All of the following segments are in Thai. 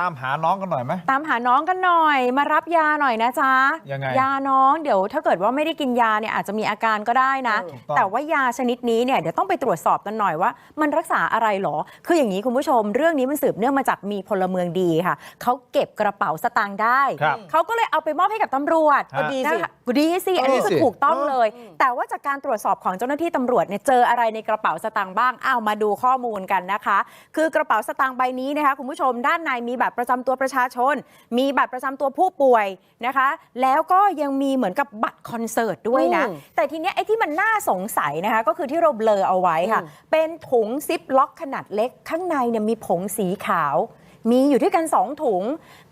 ตามหาน้องกันหน่อยไหม ตามหาน้องกันหน่อย มารับยาหน่อยนะจ๊ะยังไงยาน้องเดี๋ยวถ้าเกิดว่าไม่ได้กินยาเนี่ยอาจจะมีอาการก็ได้นะถูกต้องแต่ว่ายาชนิดนี้เนี่ยเดี๋ยวต้องไปตรวจสอบกันหน่อยว่า มันรักษาอะไรหรอ คืออย่างนี้คุณผู้ชม เรื่องนี้มันสืบเนื่องมาจากมีพลเมืองดีค่ะเขาเก็บกระเป๋าสตางค์ได้ครับเขาก็เลยเอาไปมอบให้กับตำรวจฮะดีสินะคะดีสิอันนี้ดีคืสิอถูกต้องเลย แต่ว่าจากการตรวจสอบของเจ้าหน้าที่ตำรวจเนี่ยเจออะไรในกระเป๋าสตางค์บ้างอ้าวมาดูข้อมูลกันนะคะ คือกระเป๋าสตางค์ใบนี้นะคะคุณผู้ชมด้านในมีบัตรประจำตัวประชาชน มีบัตรประจำตัวผู้ป่วยนะคะ แล้วก็ยังมีเหมือนกับบัตรคอนเสิร์ตด้วยนะอืมแต่ทีเนี้ยไอ้ที่มันน่าสงสัยนะคะ ก็คือที่เราเบลอเอาไว้ค่ะอืมเป็นถุงซิปล็อกขนาดเล็กข้างในเนี่ยมีผงสีขาว มีอยู่ด้วยกัน 2 ถุง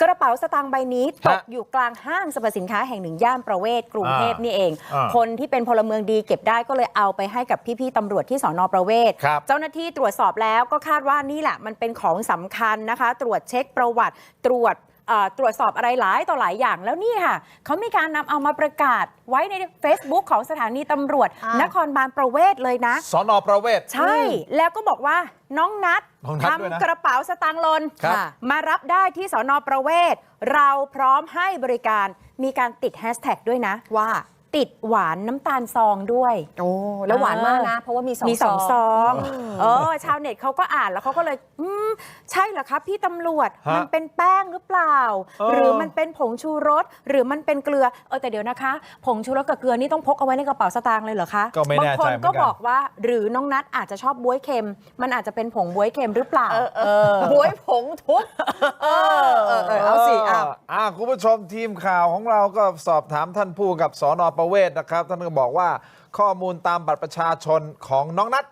กระเป๋าสตางค์ใบนี้ตกฮะอยู่กลางห้างสรรพสินค้าแห่งหนึ่งย่านประเวศกรุงเทพอ่านี่เองอ่าคนที่เป็นพลเมืองดีเก็บได้ก็เลยเอาไปให้กับพี่ๆตำรวจที่สอนอประเวศครับเจ้าหน้าที่ตรวจสอบแล้วก็คาดว่านี่แหละมันเป็นของสำคัญนะคะ ตรวจเช็คประวัติตรวจเอ่อ ตรวจสอบอะไรหลายต่อหลายอย่างแล้วนี่ค่ะเขามีการนำเอามาประกาศไว้ใน Facebook ของสถานีตำรวจ อ่าน นครบาลประเวศเลยนะ สอนอประเวศ ใช่ แล้วก็บอกว่าน้องนัดน้องนัดด้วยนะทำกระเป๋าสตางค์หลนครับค่ะมารับได้ที่สอนอประเวศ เราพร้อมให้บริการมีการติดแฮชแท็กด้วยนะ ว่า ติดหวานน้ำตาลซองด้วย โอ้แล้วหวานมากนะ เพราะว่ามีสองมีสองซองอืมเออ ชาวเน็ตเขาก็อ่านแล้วเขาก็เลย อืม ใช่เหรอครับพี่ตำรวจ ฮะมันเป็นแป้งหรือเปล่า เออ หรือมันเป็นผงชูรส หรือมันเป็นเกลือ เออ แต่เดี๋ยวนะคะ ผงชูรสกับเกลือนี่ต้องพกเอาไว้ในกระเป๋าสตางค์เลยเหรอคะ ก็ไม่แน่ใจบางคนเหมือนกัน ก็บอกว่า หรือน้องนัทอาจจะชอบบ๊วยเค็ม มันอาจจะเป็นผงบ๊วยเค็มหรือเปล่า เออเออหวยผงทุบเออเออเออเอาสิอะ อ่าคุณผู้ชมทีมข่าวของเราก็สอบถามท่านผู้กับสอนอประเวศนะครับ ท่านก็บอกว่าข้อมูลตามบัตรประชาชนของน้องนัท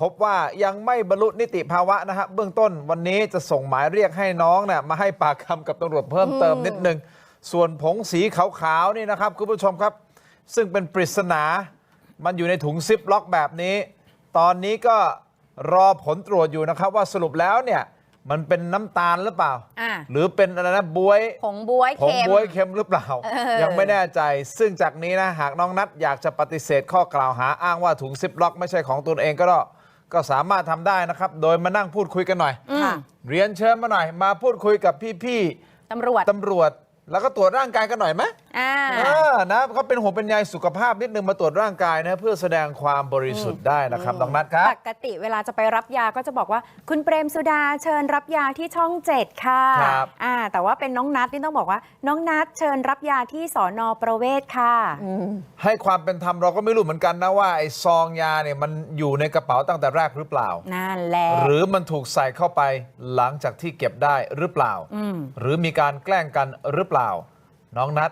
พบว่ายังไม่บรรลุนิติภาวะนะฮะเบื้องต้นวันนี้จะส่งหมายเรียกให้น้องเนี่ยมาให้ปากคำกับตำรวจเพิ่มเติมนิดนึง ส่วนผงสีขาวๆนี่นะครับคุณผู้ชมครับ ซึ่งเป็นปริศนา มันอยู่ในถุงซิปล็อกแบบนี้ ตอนนี้ก็รอผลตรวจอยู่นะครับว่าสรุปแล้วเนี่ย มันเป็นน้ำตาลหรือเปล่า อ่าหรือเป็นอะไรนะบวยผงบ๊วยผงเค็ม บวยเค็มหรือเปล่าเออยังไม่แน่ใจ ซึ่งจากนี้นะ หากน้องนัดอยากจะปฏิเสธข้อกล่าวหาอ้างว่าถุงซิปล็อกไม่ใช่ของตนเองก็ได้ก็สามารถทำได้นะครับ โดยมานั่งพูดคุยกันหน่อย อืมค่ะเรียนเชิญมาหน่อย มาพูดคุยกับพี่ตำรวจ ๆตำรวจ แล้วก็ตรวจร่างกายกันหน่อยไหม อ่า เออนะเขาเป็นห่วงเป็นใยสุขภาพนิดนึงมาตรวจร่างกายนะเพื่อแสดงความบริสุทธิ์ได้นะครับน้องนัดครับ ปกติเวลาจะไปรับยาก็จะบอกว่า คุณเปรมสุดาเชิญรับยาที่ช่องเจ็ดค่ะครับอ่าแต่ว่าเป็นน้องนัดนี่ต้องบอกว่า น้องนัดเชิญรับยาที่สอนอประเวศค่ะ ให้ความเป็นธรรมเราก็ไม่รู้เหมือนกันนะว่าไอ้ซองยาเนี่ยมันอยู่ในกระเป๋าตั้งแต่แรกหรือเปล่า นั่นแหละ หรือมันถูกใส่เข้าไปหลังจากที่เก็บได้หรือเปล่า อืม หรือมีการแกล้งกันหรือเปล่า น้องนัด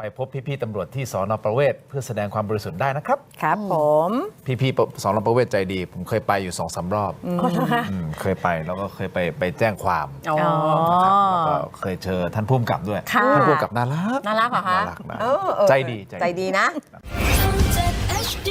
ไปพบพี่ๆตำรวจที่สอนอประเวศเพื่อแสดงความบริสุทธิ์ได้นะครับ ครับผมพี่ๆสอนอประเวศใจดี ผมเคยไปอยู่สองสามรอบอืมเคยไปแล้วก็เคยไปไปแจ้งความอ๋อ นะครับแล้วก็เคยเจอท่านผู้กำกับด้วยค่ะ ท่านผู้กำกับน่ารัก น่ารักเหรอคะน่ารักนะเออเออใจดีใจใจดีดีนะช่อง7 HD